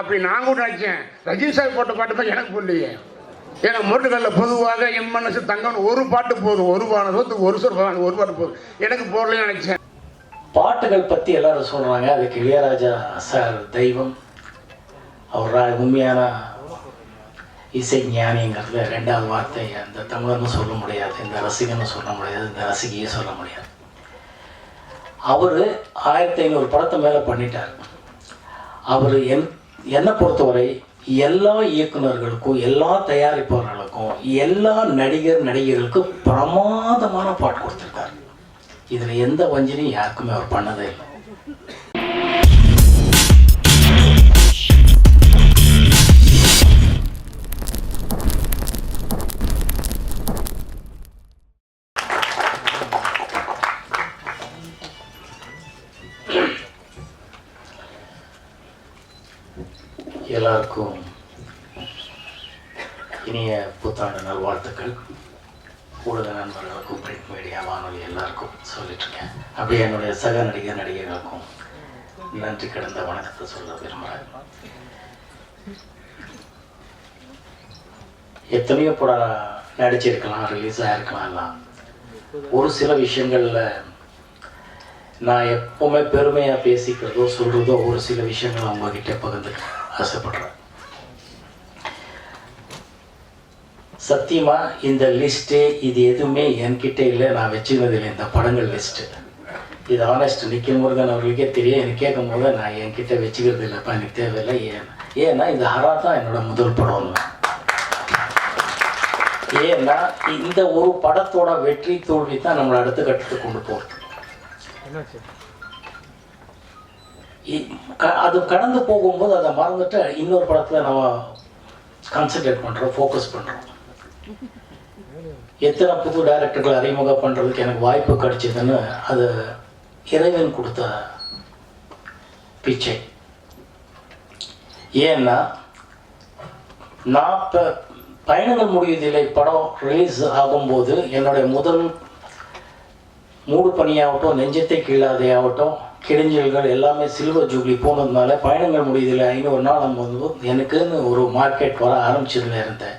அப்படி நான் கூட நினைச்சேன் ரஜினி சார் போட்ட பாட்டு தான் எனக்கு புரியலையே. ஏன்னா மோட்டுக்கல்ல பொதுவாக என் மனசு தங்கம்னு ஒரு பாட்டு போதும். ஒரு பாடம் ஒரு சொல் ஒரு பாட்டு போதும். எனக்கு போடலன்னு நினைச்சேன். பாட்டுகள் பற்றி எல்லாரும் சொல்கிறாங்க அதுக்கு இளையராஜா சார் தெய்வம் அவர் உண்மையான இசை ஞானிங்கிறதுல ரெண்டாவது வார்த்தை அந்த தமிழர்னு சொல்ல முடியாது இந்த ரசிகன்னு சொல்ல முடியாது இந்த ரசிகையும் சொல்ல முடியாது. அவர் ஆயிரத்தி ஐநூறு படத்தை மேலே பண்ணிட்டார். அவர் என் என்னை பொறுத்தவரை எல்லா இயக்குனர்களுக்கும் எல்லா தயாரிப்பாளர்களுக்கும் எல்லா நடிகர் நடிகர்களுக்கும் பிரமாதமான பாட்டு கொடுத்துருக்காரு. இதில் எந்த வஞ்சனையும் யாருக்குமே அவர் பண்ணதே இல்லை. அப்படியே என்னுடைய சக நடிகர் நடிகைகளுக்கும் நன்றி கிடந்த வணக்கத்தை சொல்ல விரும்புகிறேன். எத்தனையோ படம் நடிச்சிருக்கலாம் ரிலீஸ் ஆகிருக்கலாம் எல்லாம். ஒரு சில விஷயங்களில் நான் எப்போவுமே பெருமையாக பேசிக்கிறதோ சொல்கிறதோ ஒரு சில விஷயங்கள் அவங்கக்கிட்ட பகிர்ந்துக்க ஆசைப்படுறேன். சத்தியமாக இந்த லிஸ்ட்டு இது எதுவுமே என்கிட்ட இல்லை. நான் வச்சுக்கிறது இல்லை இந்த படங்கள் லிஸ்ட்டு இது ஆனஸ்ட் நிக்கி முருகன் அவர்களுக்கே தெரியும். எனக்கு கேட்கும் போது நான் என்கிட்ட வச்சுக்கிறது இல்லைப்பா எனக்கு தேவையில்லை. ஏன்? ஏன்னா இந்த ஹரா தான் என்னோட முதல் படம். ஏன்னா இந்த ஒரு படத்தோட வெற்றி தோல்வி தான் நம்மளை அடுத்த கட்டத்துக்கு கொண்டு போகிறது இ- க- அது கடந்து போகும்போது அதை மறந்துட்டு இன்னொரு படத்தில் நம்ம கான்சென்ட்ரேட் பண்ணுறோம் ஃபோக்கஸ் பண்ணுறோம் எத்தனை புது டைரக்டர்கள் அறிமுகம் பண்ணுறதுக்கு எனக்கு வாய்ப்பு கிடைச்சிதுன்னு அது இறைவன் கொடுத்த பிச்சை. ஏன்னா நான் இப்போ பயணங்கள் முடியதில்லை படம் ரிலீஸ் ஆகும்போது என்னுடைய முதல் மூடு பணியாகட்டும் நெஞ்சத்தை கீழாதையாகட்டும் ஆகட்டும் கிழிஞ்சல்கள் எல்லாமே சில்வர் ஜூப்ளி போனதுனால பயணங்கள் முடியதில்லை ஐநூறு நாள் நம்ம வந்து எனக்குன்னு ஒரு மார்க்கெட் வர ஆரம்பிச்சதுல இருந்தேன்.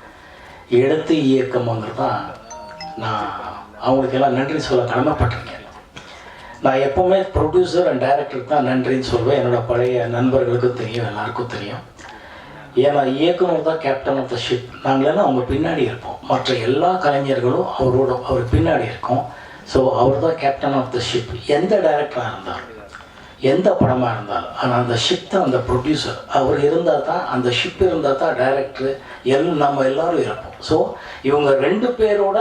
எடுத்து இயக்கம்ங்கிறது தான் நான் அவங்களுக்கெல்லாம் நன்றி சொல்ல கடமைப்பட்டிருக்கேன். நான் எப்போவுமே ப்ரொடியூசர் அண்ட் டைரக்டருக்கு தான் நன்றின்னு சொல்லுவேன் என்னோட பழைய நண்பர்களுக்கும் தெரியும் எல்லாருக்கும் தெரியும். ஏன்னா இயக்குனர் தான் கேப்டன் ஆஃப் த ஷிப் நாங்களெல்லாம் அவங்க பின்னாடி இருப்போம். மற்ற எல்லா கலைஞர்களும் அவரோட அவர் பின்னாடி இருக்கோம். ஸோ அவர் தான் கேப்டன் ஆஃப் த ஷிப் எந்த டைரக்டராக இருந்தாலும். எந்த படமாக இருந்தாலும். ஆனால் அந்த ஷிப் தான் அந்த ப்ரொடியூசர் அவர் இருந்தால் தான் அந்த ஷிப் இருந்தால் தான் டைரக்டர் எல் நம்ம எல்லாரும் இருப்போம் ஸோ இவங்க ரெண்டு பேரோட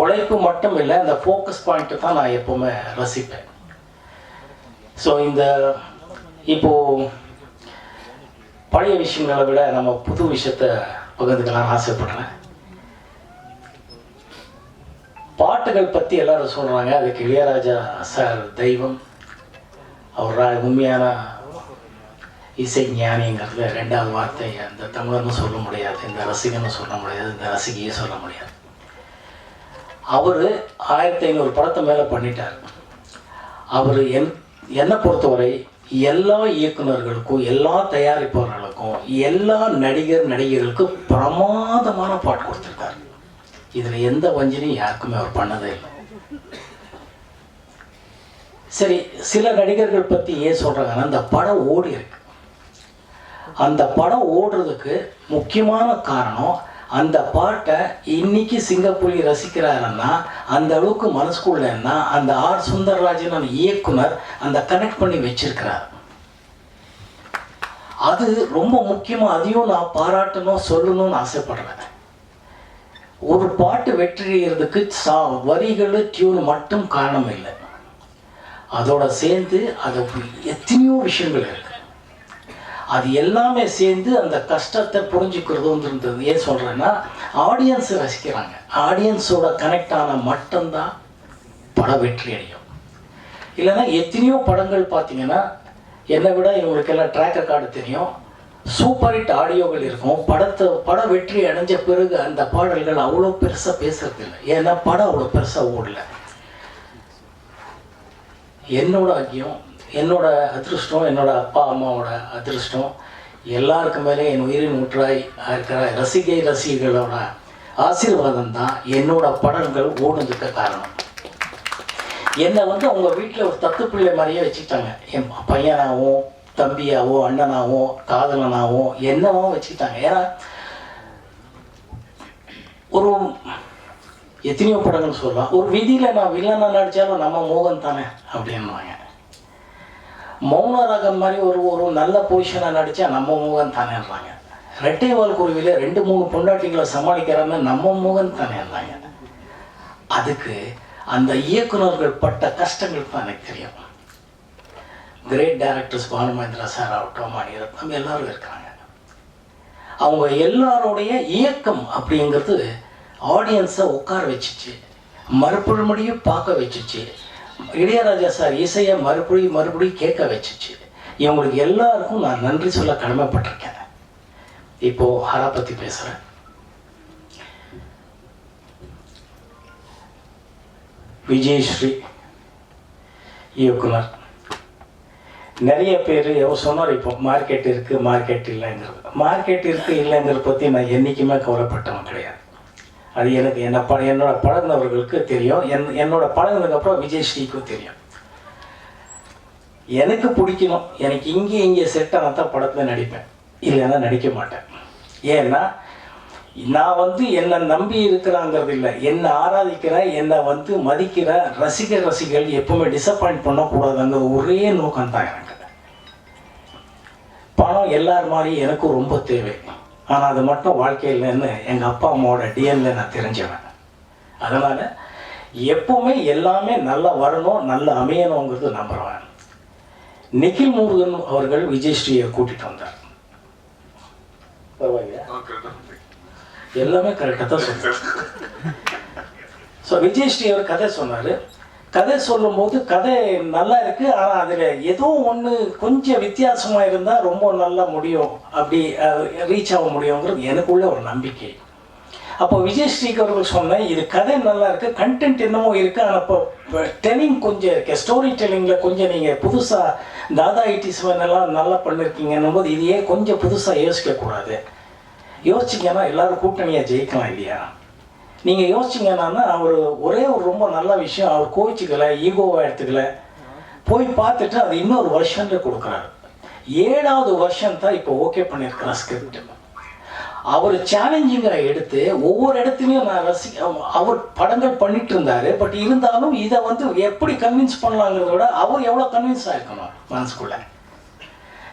உழைப்பு மட்டும் இல்லை அந்த ஃபோக்கஸ் பாயிண்ட்டு தான் நான் எப்போவுமே ரசிப்பேன். ஸோ இந்த இப்போது பழைய விஷயங்களை விட நம்ம புது விஷயத்தை பகிர்ந்துக்கலாம் ஆசைப்படுறேன். பாட்டுகள் பற்றி எல்லாரும் சொல்கிறாங்க அதுக்கு இளையராஜா சார் தெய்வம். அவர் உண்மையான இசை ஞானிங்கிறதுல ரெண்டாவது வார்த்தை. அந்த தமிழர்னு சொல்ல முடியாது இந்த ரசிகன்னு சொல்ல முடியாது இந்த ரசிகையும் சொல்ல முடியாது. அவர் ஆயிரத்தி ஐநூறு படத்தை மேலே பண்ணிட்டார். அவர் என் என்னை பொறுத்தவரை எல்லா இயக்குனர்களுக்கும் எல்லா தயாரிப்பாளர்களுக்கும் எல்லா நடிகர் நடிகர்களுக்கும் பிரமாதமான பாட்டு கொடுத்துருக்காரு. இதில் எந்த வஞ்சனையும் யாருக்குமே அவர் பண்ணதே இல்லை. சரி சில நடிகர்கள் பற்றி ஏன் சொல்கிறாங்கன்னா அந்த படம் ஓடி இருக்கு. அந்த படம் ஓடுறதுக்கு முக்கியமான காரணம் அந்த பாட்டை இன்னைக்கு சிங்கப்பூரி ரசிக்கிறாருன்னா அந்த அளவுக்கு மனசுக்குள்ளன்னா அந்த ஆர் சுந்தரராஜன் இயக்குனர் அந்த கனெக்ட் பண்ணி வச்சிருக்கிறார். அது ரொம்ப முக்கியமாக அதையும் நான் பாராட்டணும் சொல்லணும்னு ஆசைப்படுறேன். ஒரு பாட்டு வெற்றியறதுக்கு சா வரிகள் டியூன் மட்டும் காரணம் இல்லை. அதோட சேர்ந்து அது எத்தனையோ விஷயங்கள் இருக்கு. அது எல்லாமே சேர்ந்து அந்த கஷ்டத்தை புரிஞ்சுக்கிறதும் ஏன் சொல்கிறேன்னா ஆடியன்ஸ் ரசிக்கிறாங்க. ஆடியன்ஸோட கனெக்ட் ஆன மட்டும்தான் படம் வெற்றி அடையும். இல்லைன்னா எத்தனையோ படங்கள் பார்த்தீங்கன்னா என்னை விட இவங்களுக்கெல்லாம் ட்ராக் ரெக்கார்டு தெரியும். சூப்பர் ஹிட் ஆடியோகள் இருக்கும். படத்தை படம் வெற்றி அடைஞ்ச பிறகு அந்த பாடல்கள் அவ்வளோ பெருசாக பேசுகிறது இல்லை ஏன்னா படம் அவ்வளோ பெருசாக ஓடல. என்னோட ஐக்கியம் என்னோட அதிருஷ்டம் என்னோட அப்பா அம்மாவோட அதிருஷ்டம் எல்லாருக்கு மேலே என் உயிரின் ஊற்றாய் இருக்கிற ரசிகை ரசிகர்களோட ஆசீர்வாதம் தான் என்னோட படங்கள் ஓடுனதுக்கு காரணம். என்னை வந்து அவங்க வீட்டில் ஒரு தத்து பிள்ளை மாதிரியே வச்சுக்கிட்டாங்க. என் பையனாகவும் தம்பியாகவோ அண்ணனாகவோ காதலனாவோ என்னவோ வச்சுக்கிட்டாங்க. ஏன்னா ஒரு எத்தனையோ படங்கள் சொல்லலாம். ஒரு விதியில் நான் வில்லனா நடித்தாலும் நம்ம மோகன் தானே அப்படின்வாங்க மௌன ராகம் மாதிரி ஒரு ஒரு நல்ல பொசிஷனாக நடித்தா நம்ம மோகன் தானேன்றாங்க. ரெட்டைவால் குருவியில் ரெண்டு மூணு பொண்டாட்டிகளை சமாளிக்கிறாம நம்ம மோகன் தானேன்றாங்க. அதுக்கு அந்த இயக்குனர்கள் பட்ட கஷ்டங்கள் தான் எனக்கு தெரியும். கிரேட் டைரக்டர்ஸ் பானுமேந்திரா சார் ஆகட்டும் மணிரத்னம் எல்லாரும் இருக்காங்க. அவங்க எல்லாருடைய இயக்கம் அப்படிங்கிறது ஆடியன்ஸை உட்கார வச்சுச்சு. மறுபடியும் பார்க்க வச்சுச்சு. இளையராஜா சார் இசையை மறுபடியும் மறுபடியும் கேட்க வச்சுச்சு. இவங்களுக்கு எல்லாருக்கும் நான் நன்றி சொல்ல கடமைப்பட்டிருக்கேன். இப்போ ஹரா பற்றி பேசுகிறேன் விஜயஸ்ரீ இயக்குனர். நிறைய பேர் எவ்வளோ சொன்னார் இப்போ மார்க்கெட் இருக்குது மார்க்கெட் இல்லைங்கிறது. மார்க்கெட் இருக்குது இல்லைங்கிறத பற்றி நான் என்றைக்குமே கவலைப்பட்டவன் கிடையாது. அது எனக்கு என்ன ப என்னோட பழகினவர்களுக்கு தெரியும். என் என்னோட பழகினதுக்கப்புறம் விஜயஸ்ரீக்கும் தெரியும். எனக்கு பிடிக்கணும். எனக்கு இங்கே இங்கே செட் ஆனால் தான் படத்தில் நடிப்பேன். இல்லைன்னா நடிக்க மாட்டேன். ஏன்னா நான் வந்து என்னை நம்பி இருக்கிறாங்கிறது இல்லை. என்னை ஆராதிக்கிற என்னை வந்து மதிக்கிற ரசிகர் ரசிகர்கள் எப்பவுமே டிசப்பாயிண்ட் பண்ணக்கூடாதுங்க ஒரே நோக்கம் தான் எனக்கு. பணம் எல்லார் மாதிரி எனக்கும் ரொம்ப தேவை. ஆனால் அது மட்டும் வாழ்க்கையில்னு எங்கள் அப்பா அம்மாவோட டிஎன்ல நான் தெரிஞ்சவன். அதனால் எப்பவுமே எல்லாமே நல்லா வரணும் நல்லா அமையணுங்கிறது நம்புகிறவன் நிখিல் முருகன் அவர்கள் விஜயஸ்ரீயை கூட்டிட்டு வந்தார். பரவாயில்லையா? எல்லாமே கரெக்டாக தான் சொன்னார் ஸோ விஜயஸ்ரீ அவர் கதை சொன்னார். கதை சொல்லும்போது கதை நல்லா இருக்குது ஆனால் அதில் ஏதோ ஒன்று கொஞ்சம் வித்தியாசமாக இருந்தால் ரொம்ப நல்லா முடியும். அப்படி ரீச் ஆக முடியுங்கிறது எனக்குள்ள ஒரு நம்பிக்கை. அப்போ விஜயஸ்ரீக்கு அவர்கள் சொன்னேன் இது கதை நல்லா இருக்குது கண்டென்ட் என்னமோ இருக்குது ஆனால் இப்போ டெல்லிங் கொஞ்சம் இருக்கு. ஸ்டோரி டெல்லிங்கில் கொஞ்சம் நீங்கள் புதுசாக தாதா ஐடிஸ் எல்லாம் நல்லா பண்ணியிருக்கீங்கன்னும் போது இதையே கொஞ்சம் புதுசாக யோசிக்கக்கூடாது. யோசிச்சிங்கன்னா எல்லாரும் கூட்டணியாக ஜெயிக்கலாம் இல்லையா? நீங்கள் என்னன்னா அவர் ஒரே ஒரு ரொம்ப நல்ல விஷயம் அவர் கோவிச்சுக்கல ஈகோவா எடுத்துக்கல. போய் பார்த்துட்டு அது இன்னொரு வருஷன்ல கொடுக்குறாரு. ஏழாவது வருஷம் தான் இப்போ ஓகே பண்ணியிருக்கிற ஸ்கிரிப்ட் அவர் சேலஞ்சிங்காக எடுத்து ஒவ்வொரு இடத்துலையும் நான் ரசி அவர் படங்கள் பண்ணிட்டு இருந்தாரு பட் இருந்தாலும் இதை வந்து எப்படி கன்வின்ஸ் பண்ணலாங்கிறத விட அவர் எவ்வளோ கன்வின்ஸ் ஆயிருக்கணும் மனசுக்குள்ள?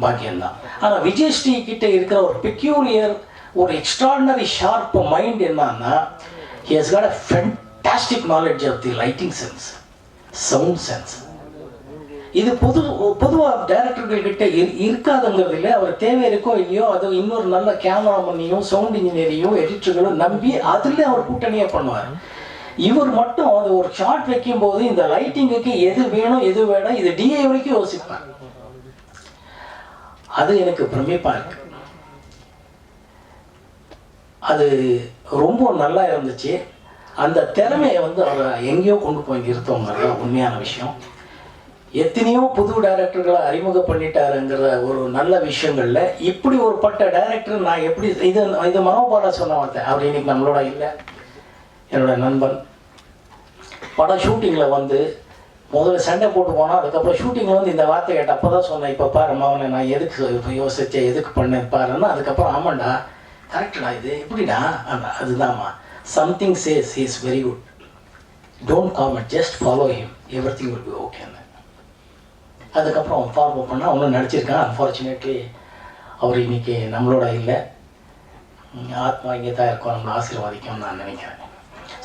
பாக்கியம்தான். ஆனால் விஜயஸ்ரீ கிட்ட இருக்கிற ஒரு பெக்யூலியர் ஒரு எக்ஸ்ட்ராடினரி ஷார்ப் மைண்ட் என்னன்னா he has got a fantastic knowledge of the lighting sense sound sense இது பொது பொதுவாக டைரக்டர்கள் கிட்ட இரு- இருக்காதுங்கிறது இல்லை அவர் தேவை இருக்கோ இல்லையோ அது இன்னொரு நல்ல கேமராமனையும் சவுண்ட் இன்ஜினியரையும் எடிட்டர்களும் நம்பி அதில் அவர் கூட்டணியாக பண்ணுவார். இவர் மட்டும் அது ஒரு ஷார்ட் வைக்கும்போது இந்த லைட்டிங்குக்கு எது வேணும் எது வேணும் இது டிஐ வரைக்கும் யோசிப்பார். அது எனக்கு பிரமிப்பா இருக்கு. அது ரொம்ப நல்லா இருந்துச்சு. அந்த திறமையை வந்து அவரை எங்கேயோ கொண்டு போய் நிறுத்தவங்க உண்மையான விஷயம். எத்தனையோ புது டைரக்டர்களை அறிமுகம் பண்ணிட்டாருங்கிற ஒரு நல்ல விஷயங்கள்ல இப்படி ஒரு பட்ட டைரக்டர் நான் எப்படி இது இது மனோபாட சொன்ன வார்த்தை. அவர் இன்னைக்கு நம்மளோட இல்லை. என்னோட நண்பன். படம் ஷூட்டிங்கில் வந்து முதல்ல சண்டை போட்டு போனால் அதுக்கப்புறம் ஷூட்டிங்கில் வந்து இந்த வார்த்தை கேட்ட அப்போ தான் சொன்னேன் இப்போ பாரு மவனை நான் எதுக்கு இப்போ யோசிச்சேன் எதுக்கு பண்ணேன் பாருன்னா. அதுக்கப்புறம் ஆமாண்டா கரெக்டடா இது எப்படிடா? ஆமா, அதுதான்மா something says is very good don't comment just follow him everything will be ஓகேன்னு அதுக்கப்புறம் அவன் ஃபாலோ பண்ணால் அவனும் நடிச்சிருக்கான். அன்ஃபார்ச்சுனேட்லி அவர் இன்னைக்கு நம்மளோட இல்லை. ஆத்மா இங்கே தான் இருக்கும். நம்மளை ஆசீர்வாதிக்கும்னு நான் நினைக்கிறேன்.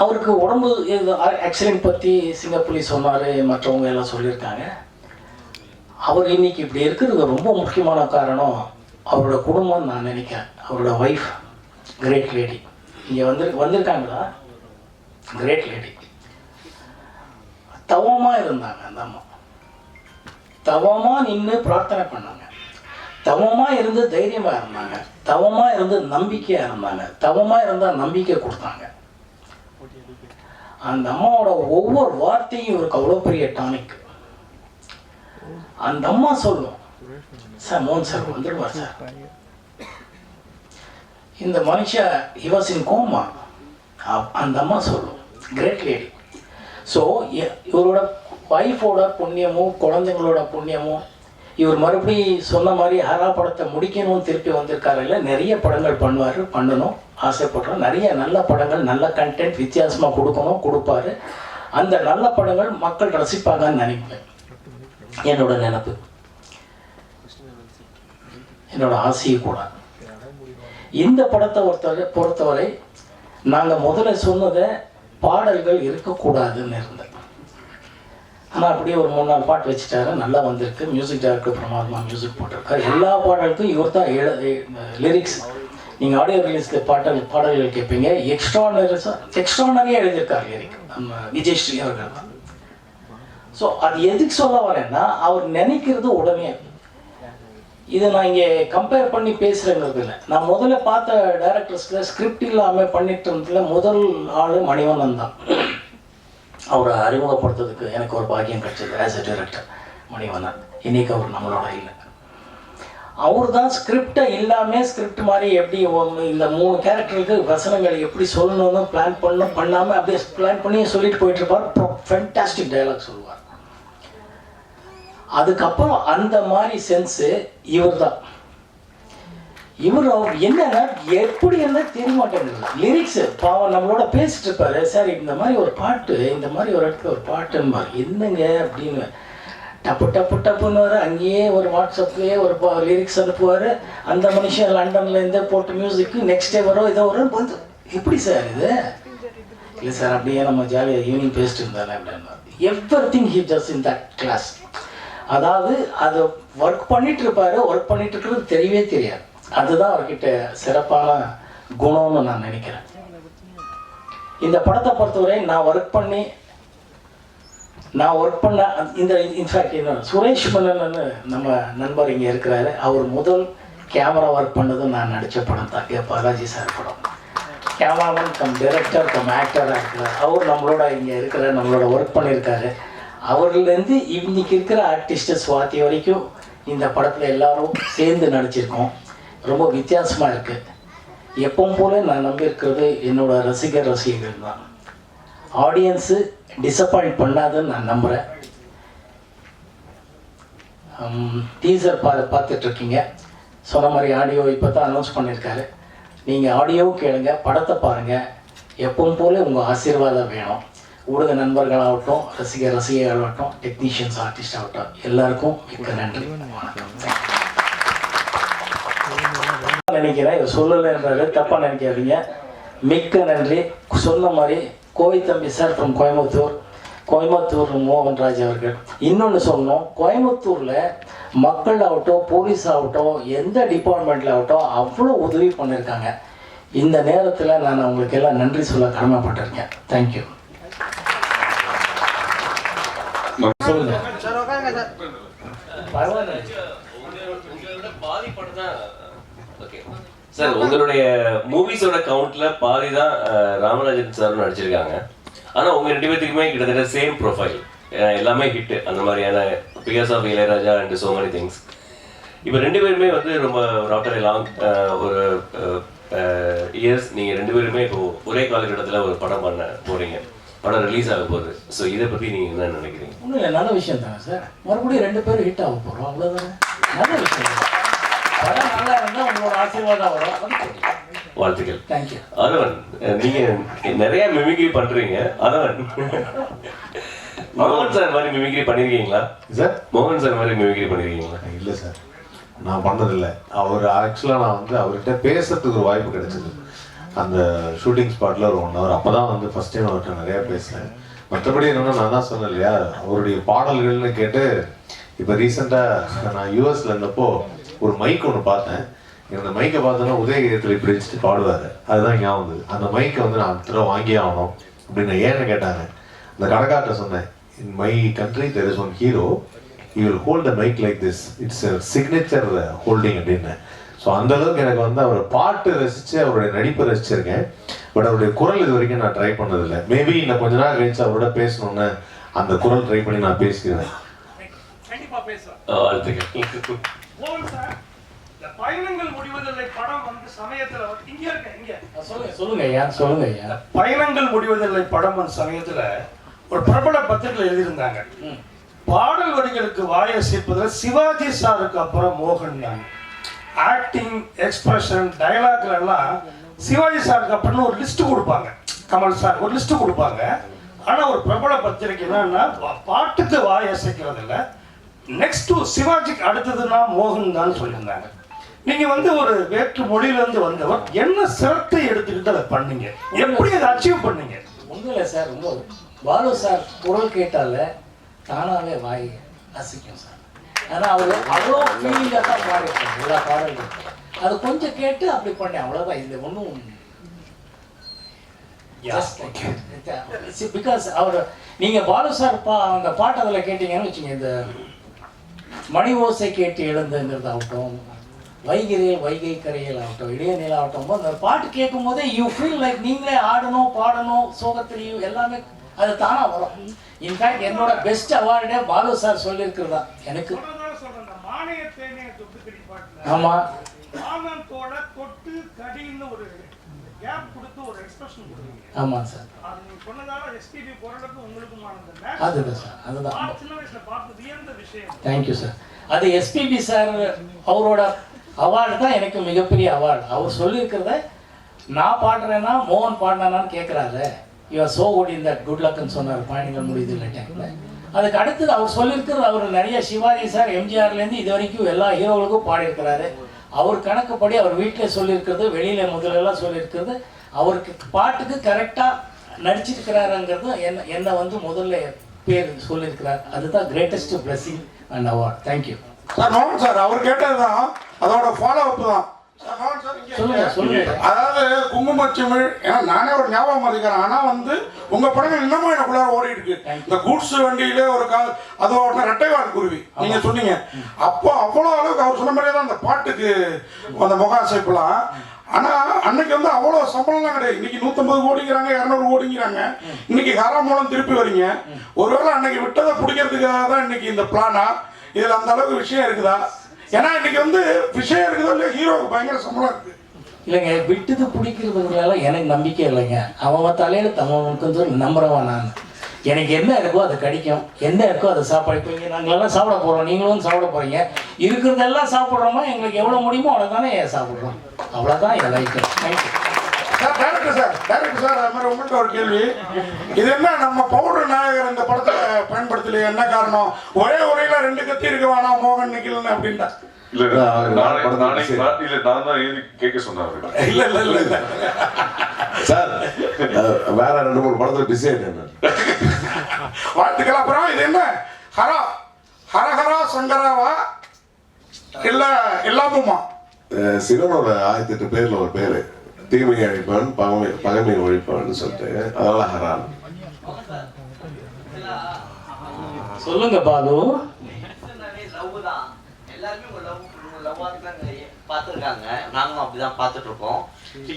அவருக்கு உடம்பு ஆக்சிடென்ட் பற்றி சிங்கப்புலி சொன்னார் மற்றவங்க எல்லாம் சொல்லியிருக்காங்க. அவர் இன்னைக்கு இப்படி இருக்கிறது ரொம்ப முக்கியமான காரணம் அவரோட குடும்பம் நான் நினைக்கிறேன். அவரோட ஒய்ஃப் கிரேட் லேடி இங்கே வந்து வந்திருக்காங்களா? கிரேட் லேடி தவமாக இருந்தாங்க அந்த அம்மா. தவமாக நின்று பிரார்த்தனை பண்ணாங்க. தவமாக இருந்து தைரியமாக இருந்தாங்க. தவமாக இருந்து நம்பிக்கையாக இருந்தாங்க. தவமாக இருந்தால் நம்பிக்கை கொடுத்தாங்க. அந்த அம்மாவோட ஒவ்வொரு வார்த்தையும் இவருக்கு அவ்வளோ பெரிய டானிக் அந்த அம்மா சொல்லும் சார் மோகன் சார் வந்துடுவார் சார். இந்த மனுஷன் இவாசின் கோமா. அந்த அம்மா சொல்லும் கிரேட் லேடி ஸோ இவரோட ஒய்ஃபோட புண்ணியமும் குழந்தைங்களோட புண்ணியமும் இவர் மறுபடி சொன்ன மாதிரி ஹரா படத்தை முடிக்கணும்னு திருப்பி வந்திருக்காரு. இல்லை நிறைய படங்கள் பண்ணுவார் பண்ணணும். ஆசைப்படுறோம் நிறைய நல்ல படங்கள் நல்ல கண்டென்ட் வித்தியாசமாக கொடுக்கணும் கொடுப்பாரு. அந்த நல்ல படங்கள் மக்கள் ரசிப்பாங்கன்னு நினைப்பேன். என்னோட நினப்பு. என்னோட ஆசையும் கூட. இந்த படத்தை ஒருத்தவரை பொறுத்தவரை நாங்கள் முதல்ல சொன்னதை பாடல்கள் இருக்கக்கூடாதுன்னு இருந்தேன் ஆனால் அப்படியே ஒரு மூணு நாலு பாட்டு வச்சுட்டாரு. நல்லா வந்திருக்கு. மியூசிக் டைரக்டர் பிரமாதமா மியூசிக் போட்டிருக்காரு. எல்லா பாடலுக்கும் இவர் தான் எழு லிரிக்ஸ் நீங்கள் ஆடியோ ரிலீஸ்க்கு பாட்டல் பாடல்கள் கேட்பீங்க. எக்ஸ்ட்ரா எக்ஸ்ட்ரானரியாக எழுதியிருக்காரு லிரிக். நம்ம விஜய் ஸ்ரீ அவர்கள் தான். ஸோ அது எதுக்கு சொல்ல வரேன்னா அவர் நினைக்கிறது உடனே இதை நான் இங்கே கம்பேர் பண்ணி பேசுகிறேங்கிறது இல்லை. நான் முதல்ல பார்த்த டைரக்டர்ஸில் ஸ்கிரிப்ட் இல்லாமல் பண்ணிட்டு இருந்ததில் முதல் ஆள் மணிவண்ணன் தான். அவரை அறிமுகப்படுத்துறதுக்கு எனக்கு ஒரு பாக்கியம் கிடைச்சது ஆஸ் அ டைரக்டர் மணிவண்ணன். இன்னைக்கு அவர் நம்மளோட இல்லை. அவர் தான் ஸ்கிரிப்டை இல்லாமல் ஸ்கிரிப்ட் மாதிரி எப்படி இந்த மூணு கேரக்டருக்கு வசனங்கள் எப்படி சொல்லணும்னு பிளான் பண்ணணும் பண்ணாமல் அப்படியே பிளான் பண்ணி சொல்லிட்டு போயிட்டு இருப்பார் ஃபென்டாஸ்டிக் டைலாக் சொல்லுவார். அதுக்கப்புறம் அந்த மாதிரி சென்ஸு இவர் தான் இவர் அவர் என்னன்னா எப்படி இருந்தால் தெரிய மாட்டேங்குது. லிரிக்ஸ் பாவம் நம்மளோட பேசிட்டு இருப்பாரு. சார் இந்த மாதிரி ஒரு பாட்டு இந்த மாதிரி ஒரு இடத்துல ஒரு பாட்டுன்னு என்னங்க அப்படின்னு டப்பு டப்பு டப்புன்னு வர அங்கேயே ஒரு வாட்ஸ்அப்லேயே ஒரு லிரிக்ஸ் அனுப்புவார். அந்த மனுஷன் லண்டன்லேருந்தே போட்டு மியூசிக்கு நெக்ஸ்ட் டே வரும் இதோ வரும் வந்து எப்படி சார் இது? இல்லை சார் அப்படியே நம்ம ஜாலியாக ஈவினிங் பேசிட்டு இருந்தாலே அப்படின்னு everything he just in that class அதாவது அதை ஒர்க் பண்ணிட்டு இருப்பாரு ஒர்க் பண்ணிட்டு இருக்கிறது தெரியவே தெரியாது. அதுதான் அவர்கிட்ட சிறப்பான குணம்னு நான் நினைக்கிறேன். இந்த படத்தை பொறுத்தவரை நான் ஒர்க் பண்ணி நான் ஒர்க் பண்ண இந்த இன்ஃபேக்ட் என்ன சுரேஷ் மன்னன் நம்ம நண்பர் இங்கே இருக்கிறாரு. அவர் முதல் கேமரா ஒர்க் பண்ணதும் நான் நடித்த படம் தான். கே பாலாஜி சார் படம். கேமராமேன் கம் டைரக்டர் கம் ஆக்டராக இருக்கிறார். அவர் நம்மளோட இங்கே இருக்கிற நம்மளோட ஒர்க் பண்ணியிருக்காரு. அவர்லேருந்து இன்னைக்கு இருக்கிற ஆர்டிஸ்ட்டு சுவாதி வரைக்கும் இந்த படத்தில் எல்லாரும் சேர்ந்து நடிச்சிருக்கோம். ரொம்ப வித்தியாசமாக இருக்குது எப்பவும் போல நான் நம்பியிருக்கிறது என்னோடய ரசிகர் ரசிகர்கள் தான். ஆடியன்ஸு டிசப்பாயிண்ட் பண்ணாதுன்னு நான் நம்புகிறேன் டீசர் பா பார்த்துட்ருக்கீங்க. சொன்ன மாதிரி ஆடியோ இப்போ தான் அனௌன்ஸ் பண்ணியிருக்காரு நீங்கள் ஆடியோவும் கேளுங்க படத்தை பாருங்கள் எப்பவும் போல உங்கள் ஆசீர்வாதம் வேணும். ஊடக நண்பர்களாகட்டும் ரசிகர் ரசிகர்களாகட்டும் டெக்னீஷியன்ஸ் ஆர்டிஸ்ட் ஆகட்டும் எல்லாருக்கும் மிக்க நன்றி. வணக்கம். நினைக்கிறேன் இவர் சொல்லலைன்றாரு தப்பாக நினைக்காதீங்க. மிக்க நன்றி. சொன்ன மாதிரி கோவை தம்பி சார் ஃப்ரம் கோயம்புத்தூர். கோயம்புத்தூர் மோகன்ராஜ் அவர்கள். இன்னொன்று சொன்னோம் கோயம்புத்தூரில் மக்கள் ஆகட்டும் போலீஸ் ஆகட்டும் எந்த டிபார்ட்மெண்ட்டில் ஆகட்டும் அவ்வளோ உதவி பண்ணியிருக்காங்க இந்த நேரத்தில் நான் உங்களுக்கு எல்லாம் நன்றி சொல்ல கடமைப்பட்டிருக்கேன். தேங்க்யூ சொல்லுங்க. பரவாயில்ல உங்களோட பாதி படம் தான் ஓகே சார் உங்களுடைய மூவிஸோட கவுண்ட்ல பாதி தான் ராமராஜன் சார் நடிச்சிருக்காங்க. ஆனா உங்க ரெண்டு பேத்துக்குமே கிட்டத்தட்ட சேம் ப்ரொஃபைல் எல்லாமே ஹிட் அந்த மாதிரியான pairs of Ilaiyaraaja and so many things இப்போ ரெண்டு பேருமே வந்து ரொம்ப ஆஃப்டர் லாங் ஒரு இயர்ஸ் நீங்க ரெண்டு பேருமே இப்போ ஒரே காலகட்டத்தில் ஒரு படம் பண்ண போறீங்க. படம் ரிலீஸ் ஆக போகுது. ஸோ இதை பத்தி நீங்க என்ன நினைக்கிறீங்க? ஒன்றும் நல்ல விஷயம் தானே சார்? மறுபடியும் ரெண்டு பேரும் ஹிட் ஆக போகிறோம் அவ்வளோதானே நல்ல விஷயம். தான். படம் நல்லா இருந்தால் உங்களோட ஆசீர்வாதம் வரும். வாழ்த்துக்கள். தேங்க்யூ அதவன் நீங்க நிறைய மிமிக்ரி பண்றீங்க. அதவன் மோகன் சார் மாதிரி மிமிக்ரி பண்ணிருக்கீங்களா? சார்? மோகன் சார் மாதிரி மிமிக்ரி பண்ணிருக்கீங்களா? இல்லை சார். நான் பண்ணதில்லை. அவர் ஆக்சுவலாக நான் வந்து அவர்கிட்ட பேசுறதுக்கு ஒரு வாய்ப்பு கிடைச்சது. அந்த ஷூட்டிங் ஸ்பாட்டில் ஒரு ஒன் ஹவர் அப்போ தான் வந்து ஃபஸ்ட் டைம் அவர்கிட்ட நிறையா பேசினேன் மற்றபடி என்னன்னா நான் தான் சொன்னேன் இல்லையா? அவருடைய பாடல்கள்னு கேட்டு இப்போ ரீசெண்டாக நான் யூஎஸ்ல இருந்தப்போ ஒரு மைக் ஒன்று பார்த்தேன். எனக்கு அந்த மைக்கை பார்த்தோன்னா உதயகீதத்தில் இப்படி வச்சுட்டு பாடுவார். அதுதான் ஞாபகம் வந்தது. அந்த மைக்கை வந்து நான் அடுத்த தடவை வாங்கியே ஆகணும் அப்படின்னு ஏன்னு கேட்டாங்க. அந்த கடைக்கார்ட்ட சொன்னேன். In my country there is one hero you will hold the mike like this it's signature holding அப்படின்னு ஸோ அந்த அளவுக்கு எனக்கு வந்து அவர் பாட்டு ரசித்து அவருடைய நடிப்பை ரசிச்சிருக்கேன். பட் அவருடைய குரல் இது வரைக்கும் நான் ட்ரை பண்ணதில்லை. மேபி இன்னும் கொஞ்ச நாள் கழிச்சு அவரோட பேசணும்னு அந்த குரல் ட்ரை பண்ணி நான் பேசிக்கிறேன். வாழ்த்துக்கள் மோகன் சார். இந்த பயணங்கள் முடிவதில்லை. படம் வந்து சமயத்துல இங்க இருக்க இங்க. சொல்லுங்க சொல்லுங்க ஐயா சொல்லுங்க ஐயா. பயணங்கள் முடிவதில்லை. படம் வந்த சமயத்துல ஒரு பிரபல பத்திரிகை எழுதியிருந்தாங்க. பாடல் வரிகளுக்கு வாயை சேர்ப்பதில் சிவாஜி சாருக்கு அப்புறம் மோகன் தான். ஆக்டிங் எக்ஸ்பிரஷன் டயலாக்ல எல்லாம் சிவாஜி சாருக்கு அப்புறம் ஒரு லிஸ்ட் கொடுப்பாங்க. கமல் சார் ஒரு லிஸ்ட் கொடுப்பாங்க. ஆனா ஒரு பிரபல பத்திரிகை என்னன்னா பாட்டுக்கு வாய் அசைக்கிறது இல்ல நெக்ஸ்ட் சிவாஜிக்கு அடுத்ததுன்னா மோகன் தான் சொல்லியிருந்தாங்க நீங்க வந்து ஒரு வேற்று மொழியில இருந்து வந்தவர் என்ன சிரத்தை எடுத்துக்கிட்டு அதை பண்ணீங்க? எப்படி அதை அச்சீவ் பண்ணீங்க? ஒன்றும் இல்லை சார் ரொம்ப பாலு சார் குரல் கேட்டால தானாவே வாய் அசைக்கும் சார். ஆனால் அவர் அவ்வளோ ஃபீலிங்காக தான் பாடிருக்காங்க எல்லா பாடல்களும். அது கொஞ்சம் கேட்டு அப்படி பண்ணேன் அவ்வளோதான் இது ஒன்றும் பிகாஸ் அவர் நீங்கள் பாலு சார் பா அந்த பாட்டு அதில் கேட்டீங்கன்னு வச்சுங்க இந்த மணி ஓசை கேட்டு எழுந்துங்கிறதாகட்டும் வைகிரியில் வைகை கரையில் ஆகட்டும் இடையநில ஆகட்டும் அந்த பாட்டு கேட்கும் போதே யூ ஃபீல் லைக் நீங்களே ஆடணும் பாடணும் சோகத்திலையும் எல்லாமே அது தானா வரும். இன்ஃபேக்ட் என்னோட பெஸ்ட் அவார்டே பாலு சார் சொல்லியிருக்கிறதா எனக்கு தேனே பாட்டுல ஆமா. ஆமாம் சார் அதுதான் சார். அதுதான். தேங்க்யூ சார் அது எஸ்பிபி சார் அவரோட அவார்டு தான் எனக்கு மிகப்பெரிய அவார்டு அவர் சொல்லியிருக்கிறத நான் பாடுறேன்னா மோகன் பாடினான்னு கேட்குறாரு you are so good in that good லக்னு சொன்னார். பயணிகள் முடியுது இல்லை டைமில் அதுக்கு அடுத்தது அவர் சொல்லியிருக்கிறது அவர் நிறைய சிவாஜி சார் எம்ஜிஆர்லேருந்து இது வரைக்கும் எல்லா ஹீரோகளுக்கும் பாடியிருக்கிறாரு. அவர் கணக்குப்படி அவர் வீட்டிலே சொல்லியிருக்கிறது வெளியில முதல்லலாம் சொல்லியிருக்கிறது. அவருக்கு பாட்டுக்கு கரெக்டாக நடிச்சிருக்கிறாருங்கிறது என்ன என்னை வந்து முதல்ல பேர் சொல்லியிருக்கிறார். அதுதான் greatest blessing and award thank you sir மோகன் சார் அவர் கேட்டதுதான். அதோட ஃபாலோ அப் தான் அதாவது குங்குமச்சிமிழ் ஏன்னா நானே ஒரு ஞாபகம் இருக்கிறேன் ஆனா வந்து உங்க படங்கள் இன்னமும் எனக்குள்ளார ஓடிட்டு இருக்கு இந்த கூட்ஸ் வண்டியில ஒரு கா அதோட ரெட்டைவால் குருவி. நீங்க சொன்னீங்க. அப்போ அவ்வளோ அளவுக்கு அவர் சொன்ன மாதிரியே தான் அந்த பாட்டுக்கு அந்த முக அசைப்புலாம் ஆனா அன்னைக்கு வந்து அவ்வளோ சம்பளம்லாம் கிடையாது. இன்னைக்கு நூத்தம்பது கோடிங்கிறாங்க இரநூறு கோடிங்கிறாங்க. இன்னைக்கு ஹரா மூலம் திருப்பி வரீங்க. ஒருவேளை அன்னைக்கு விட்டதை பிடிக்கிறதுக்காக தான் இன்னைக்கு இந்த பிளானா இதுல அந்த அளவுக்கு விஷயம் இருக்குதா? ஏன்னா இன்னைக்கு வந்து விஷயம் இருக்குதோ இல்லையா ஹீரோவுக்கு பயங்கர சம்பளம் இருக்கு. இல்லைங்க விட்டது பிடிக்கிறதுனால எனக்கு நம்பிக்கை இல்லைங்க. அவன் தலையில தமிழ் கொஞ்சம் நம்புறவன் நான் எனக்கு என்ன இருக்கோ அது கிடைக்கும். என்ன இருக்கோ அதை சாப்பாடு. இப்போ இங்கே நாங்களெல்லாம் சாப்பிட போகிறோம் நீங்களும் சாப்பிட போகிறீங்க இருக்கிறதெல்லாம் சாப்பிட்றோமா? எங்களுக்கு எவ்வளோ முடியுமோ அவ்வளோ தானே சாப்பிட்றோம். அவ்வளோதான் என் life thank you sir director sir director sir அது மாதிரி உங்கள்கிட்ட ஒரு கேள்வி. இது என்ன நம்ம பவுடர் நாயகர் இந்த படத்தை பயன்படுத்தலையே? என்ன காரணம்? ஒரே உரையில ரெண்டு கத்தி இருக்க வேணாம் மோகன் நிக்கலன்னு அப்படின்ட்டா. இல்ல. நான் இல்ல நான் தான் எழுதி கேட்க சொன்னாரு. இல்ல இல்ல இல்ல இல்ல. சார் வேற ரெண்டு மூணு படத்துல பிஸி ஆயிட்டேன். வாழ்த்துக்கள் அப்புறம் இது என்ன? ஹரா ஹரஹரா சங்கராவா? இல்ல எல்லாமுமா சிவனோட ஆயிரத்தி எட்டு பேர்ல ஒரு பேரு. தீமையை அழிப்பான் பகமை பகைமை ஒழிப்பான்னு சொல்லிட்டு அதனால ஹரான் சொல்லுங்க பாலு லவ் தான் எல்லாருமே ஒரு லவ் லவ்வா தான் பார்த்துருக்காங்க. நாங்களும் அப்படிதான் பார்த்துட்டு இருக்கோம்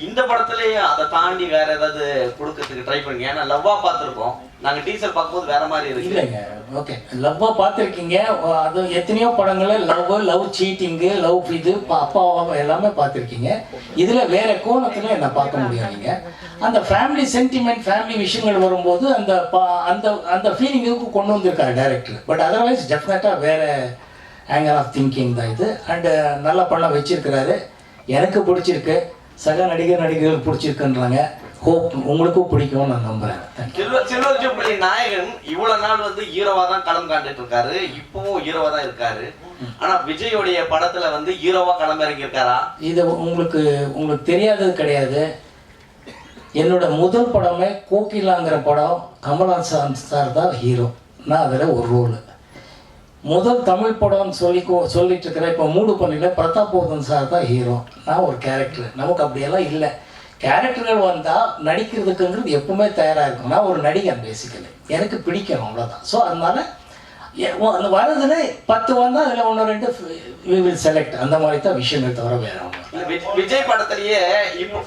இந்த படத்துலயே அதை தாண்டி வேற ஏதாவது கொடுக்கறதுக்கு ட்ரை பண்ணுங்க. ஏன்னா லவ்வா பார்த்துருக்கோம் நாங்க டீசர் பார்க்கும்போது வேற மாதிரி இருக்கு. இல்லைங்க. ஓகே. லவ்வா பார்த்துருக்கீங்க. அது எத்தனையோ படங்கள்ல லவ் லவ் சீட்டிங்கு லவ் இது பா- அப்பா எல்லாமே பார்த்துருக்கீங்க. இதில் வேற கோணத்தில் என்ன பார்க்க முடியும் அந்த ஃபேமிலி சென்டிமெண்ட் ஃபேமிலி விஷயங்கள் வரும்போது அந்த பா- அந்த அந்த ஃபீலிங்குக்கு கொண்டு வந்திருக்காரு டேரக்டர் பட் அதர்வைஸ் டெஃபினட்டா வேற ஆங்கர் ஆஃப் திங்கிங் தான் இது. அண்டு நல்ல படம் வச்சிருக்கிறாரு. எனக்கு பிடிச்சிருக்கு. சக நடிகர் நடிகர்கள் பிடிச்சிருக்குன்றாங்க. ஹோப் உங்களுக்கும் பிடிக்கும்னு நான் நம்புகிறேன் சில்வர் சில்வர் ஜூப்ளி நாயகன் இவ்வளவு நாள் வந்து ஹீரோவா தான் களம் காண்டுட்டு இருக்காரு. இப்பவும் ஹீரோவா தான் இருக்காரு. ஆனா விஜயோடைய படத்துல வந்து ஹீரோவா களம் இறங்கி இருக்காரா இது உங்களுக்கு உங்களுக்கு தெரியாதது கிடையாது. என்னோட முதல் படமே கோகிலாங்கிற படம். கமல்ஹாசன் சார் தான் ஹீரோ. நான் அதில் ஒரு ரோல் முதல் தமிழ் படம்னு சொல்லி சொல்லிட்டு இருக்கிற இப்போ மூடு பண்ணில பிரதாப் போதன் சார் தான் ஹீரோ நான் ஒரு கேரக்டர் நமக்கு அப்படியெல்லாம் இல்லை. கேரக்டர்கள் வந்தால் நடிக்கிறதுக்குங்கிறது எப்பவுமே தயாராக இருக்கும். நான் ஒரு நடிகன் பேசிக்கலி எனக்கு பிடிக்கணும் அவ்வளோதான் ஸோ அதனால அந்த வரதுல பத்து வந்தால் அதில் ஒன்று ரெண்டு வி வில் செலக்ட் அந்த மாதிரி தான் விஷயங்கள் தவிர வேற ஒன்று விஜய் படத்திலேயே இப்போ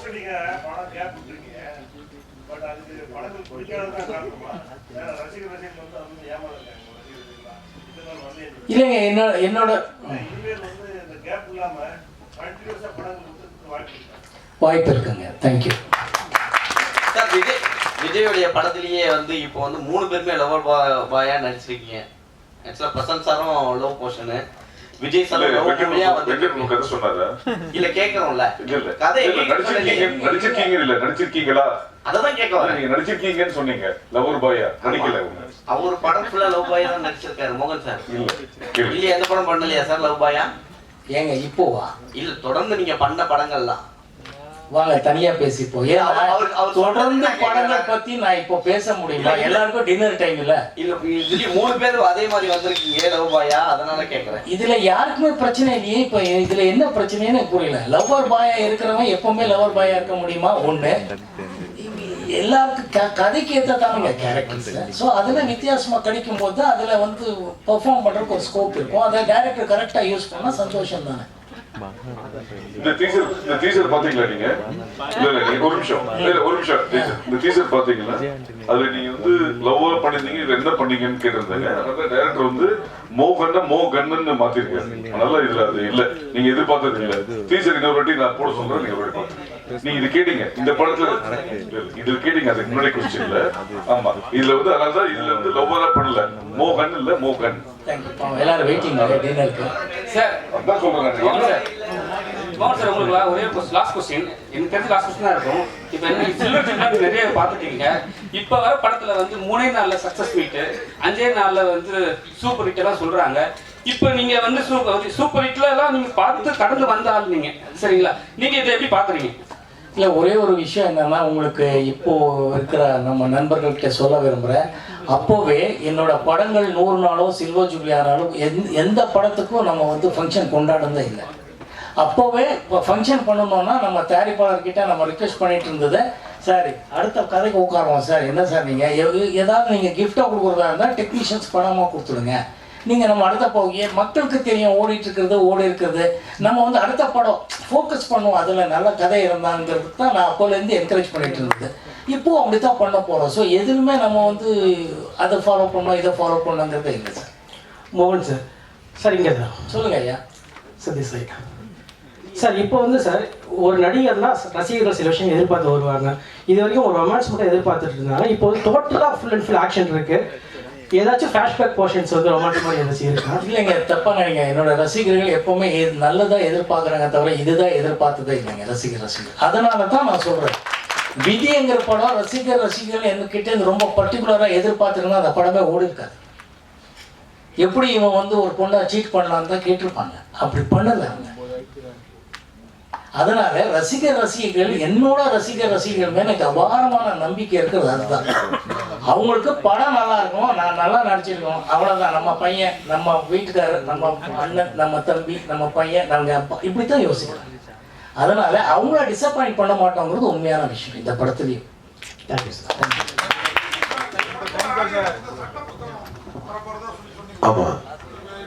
படங்கள் காரணமா. ரசிகர் வந்து ஏமாறுறாங்க இல்லைங்க என்னோட என்னோட வாய்ப்பு இருக்குங்க. தேங்க்யூ சார் விஜய் விஜயோடைய படத்திலேயே வந்து இப்போ வந்து மூணு பேருமே லவர் பாயா நடிச்சிருக்கீங்க. ஆக்சுவலா பிரசன்ட் சாரும் லவ் போர்ஷனு. விஜய் கதை சொன்னாரா. இல்ல கேக்குறோம்ல இல்ல இல்ல. கதை இல்ல, நடிச்சிருக்கீங்க நடிச்சிருக்கீங்க இல்ல நடிச்சிருக்கீங்களா? அததான் கேட்க நீங்க நடிச்சிருக்கீங்கன்னு சொன்னீங்க. லவர் பாயா நடிக்கல அவர் படம் ஃபுல்லா லவ் பாயா தான் நடிச்சிருக்காரு மோகன் சார். இல்ல எந்த படம் பண்ணலையா சார் லவ் பாயா? ஏங்க இப்போவா இல்ல தொடர்ந்து நீங்க பண்ண படங்கள்லாம். வாங்க தனியா பேசிப்போம். தொடர்ந்து படங்கள். பத்தி நான் இப்போ பேச முடியுமா? எல்லாருக்கும் டின்னர் டைம் இல்ல. இல்ல இதுலயும் மூணு பேர் அதே மாதிரி வந்திருக்கீங்க லவ் பாயா அதனால கேக்குறேன் இதுல யாருக்குமே பிரச்சனை இல்லையே இப்போ இதுல என்ன பிரச்சனைன்னு புரியல. லவ்வர் பாயா இருக்கிறவன் எப்பவுமே லவர் பாயா இருக்க முடியுமா? ஒண்ணு. எல்லாருக்கும் கதைக்கு ஏற்ற தானுங்க கேரக்டர்ஸ் ஸோ அதில் வித்தியாசமாக கிடைக்கும் போது அதில் வந்து பெர்ஃபார்ம் பண்ணுறதுக்கு ஒரு ஸ்கோப் இருக்கும். அதை டேரக்டர் கரெக்டாக யூஸ் பண்ணால் சந்தோஷம் தானே இந்த டீசர் இந்த டீசர் பாத்தீங்களா நீங்க? இல்ல இல்ல நீங்க ஒரு நிமிஷம். இல்ல ஒரு நிமிஷம். இந்த டீசர் பாத்தீங்களா? அதுல நீங்க வந்து லவ்வா பண்ணிருந்தீங்க இது என்ன பண்ணீங்கன்னு கேட்டிருந்தாங்க அதனால டைரக்டர் வந்து மோகன்ன மோ கன்னு மாத்திருக்காரு. அதனால இதுல அது இல்ல. நீங்க எதிர்பார்த்தது இல்ல. டீசர் இன்னொரு வாட்டி நான் போட சொல்றேன் நீங்க போய் பாருங்க. நீங்க இது கேட்டீங்க. இந்த படத்துல இது கேட்டீங்க. அதுக்கு முன்னாடி கொஸ்டின்ல ஆமா. இதுல வந்து அதனாலதான் இதுல வந்து லவ்வரா பண்ணல. மோகன் இல்ல மோகன். எல்லாரும் வெயிட்டிங் சார் அதான் சொல்றேன். மோகன். சார். உங்களுக்கு ஒரே லாஸ்ட் கொஸ்டின் எனக்கு தெரிஞ்ச லாஸ்ட் கொஸ்டின் இருக்கும். இப்போ என்ன சில்வர் ஜூப்ளி நிறைய பார்த்துட்டீங்க இப்போ வர படத்துல வந்து மூணே நாள்ல சக்சஸ் மீட் அஞ்சே நாள்ல வந்து சூப்பர் ஹிட் எல்லாம் சொல்றாங்க. இப்போ நீங்க வந்து சூப்பர் சூப்பர் ஹிட்ல எல்லாம் நீங்க பார்த்து கடந்து வந்த ஆள் நீங்க. சரிங்களா? நீங்க இதை எப்படி பாக்குறீங்க இல்லை ஒரே ஒரு விஷயம் என்னன்னா உங்களுக்கு இப்போ இருக்கிற நம்ம நண்பர்கள்கிட்ட சொல்ல விரும்புகிறேன் அப்போவே என்னோட படங்கள் நூறு நாளோ சில்வர் ஜூப்ளி ஆனாலும் எந்த எந்த படத்துக்கும் நம்ம வந்து ஃபங்க்ஷன் கொண்டாடுறதே இல்லை. அப்போவே இப்போ ஃபங்க்ஷன் பண்ணணும்னா நம்ம தயாரிப்பாளர்கிட்ட நம்ம ரிக்வெஸ்ட் பண்ணிட்டு இருந்தது சார் அடுத்த கதைக்கு உட்காருவோம் சார். என்ன சார் நீங்கள் ஏதாவது நீங்கள் கிஃப்டாக கொடுக்குறதா இருந்தால் டெக்னீஷியன்ஸ் பணமாக கொடுத்துடுங்க. நீங்கள் நம்ம அடுத்த ஏன் மக்களுக்கு தெரியும் ஓடிட்டு இருக்கிறது ஓடி இருக்கிறது. நம்ம வந்து அடுத்த படம் ஃபோக்கஸ் பண்ணுவோம். அதில் நல்ல கதை இருந்தாங்கிறதுக்கு தான் நான் அப்போலேருந்து என்கரேஜ் பண்ணிட்டு இருந்தது. இப்போ அப்படி தான் பண்ண போகிறோம் ஸோ எதுவுமே நம்ம வந்து அதை ஃபாலோ பண்ணோம் இதை ஃபாலோ பண்ணோங்கிறதே இல்லை சார் மோகன் சார் சார் இங்கே சார் சொல்லுங்க ஐயா. சதீஷ் சார் சார் இப்போ வந்து சார் ஒரு நடிகர்னா ரசிகர்கள் சில விஷயம் எதிர்பார்த்து வருவாங்க. இது வரைக்கும் ஒரு ரொமான்ஸ் மட்டும் எதிர்பார்த்துட்டு இருந்தாங்க. இப்போ வந்து டோட்டலாக ஃபுல் அண்ட் ஃபுல் ஆக்ஷன் இருக்கு. ஏதாச்சும் ஃப்ளாஷ்பேக் போர்ஷன்ஸ் வந்து ரொமான்டிக் மாதிரி ஏதாச்சும் இருக்கா? இல்லைங்க தப்பா நினைங்க. என்னோட ரசிகர்கள் எப்பவுமே எது- நல்லதா எதிர்பார்க்குறாங்க தவிர இதுதான் எதிர்பார்த்ததே இல்லைங்க ரசிகர் ரசிகர். அதனால தான் நான் சொல்றேன். விதிங்கிற படம் ரசிகர் ரசிகர்கள் என்கிட்ட இருந்து ரொம்ப பர்டிகுலராக எதிர்பார்த்துருந்தா அந்த படமே ஓடி இருக்காது. எப்படி இவன் வந்து ஒரு பொண்ணை சீட் பண்ணலான்னு தான் கேட்டிருப்பாங்க. அப்படி பண்ணலை அவங்க. அதனால ரசிகர் ரசிகர்கள் என்னோட ரசிகர் ரசிகர்கள் மேல எனக்கு அபாரமான நம்பிக்கை இருக்கிறது அதுதான். அவங்களுக்கு படம் நல்லா இருக்கும் நான் நல்லா நடிச்சிருக்கோம் அவ்வளவுதான். நம்ம பையன் நம்ம வீட்டுக்காரர் நம்ம அண்ணன் நம்ம தம்பி நம்ம பையன் நம்ம அப்பா இப்படித்தான் யோசிக்கிறாங்க அதனால அவங்கள டிசப்பாயிண்ட் பண்ண மாட்டோங்கிறது உண்மையான விஷயம் இந்த படத்துலயும். சார் ஆமா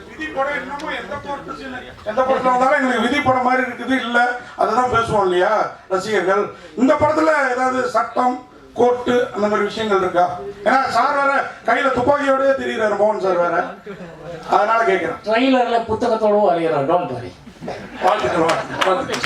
விதி படம் இன்னமும் எந்த படத்துல எந்த படத்துல வந்தாலும் எங்களுக்கு விதி படம் மாதிரி இருக்குது இல்ல. அதுதான் பேசுவோம் இல்லையா ரசிகர்கள்? இந்த படத்துல ஏதாவது சட்டம் கோர்ட்டு அந்த மாதிரி விஷயங்கள் இருக்கா? ஏன்னா சார் வேற கையில துப்பாக்கியோடய தெரியுறாரு மோகன் சார் வேற. அதனால கேட்கிறேன் ட்ரெய்லர்ல புத்தகத்தோடவும் அழியிறோம் டோன்ட் வரி வாழ்த்துக்கள்.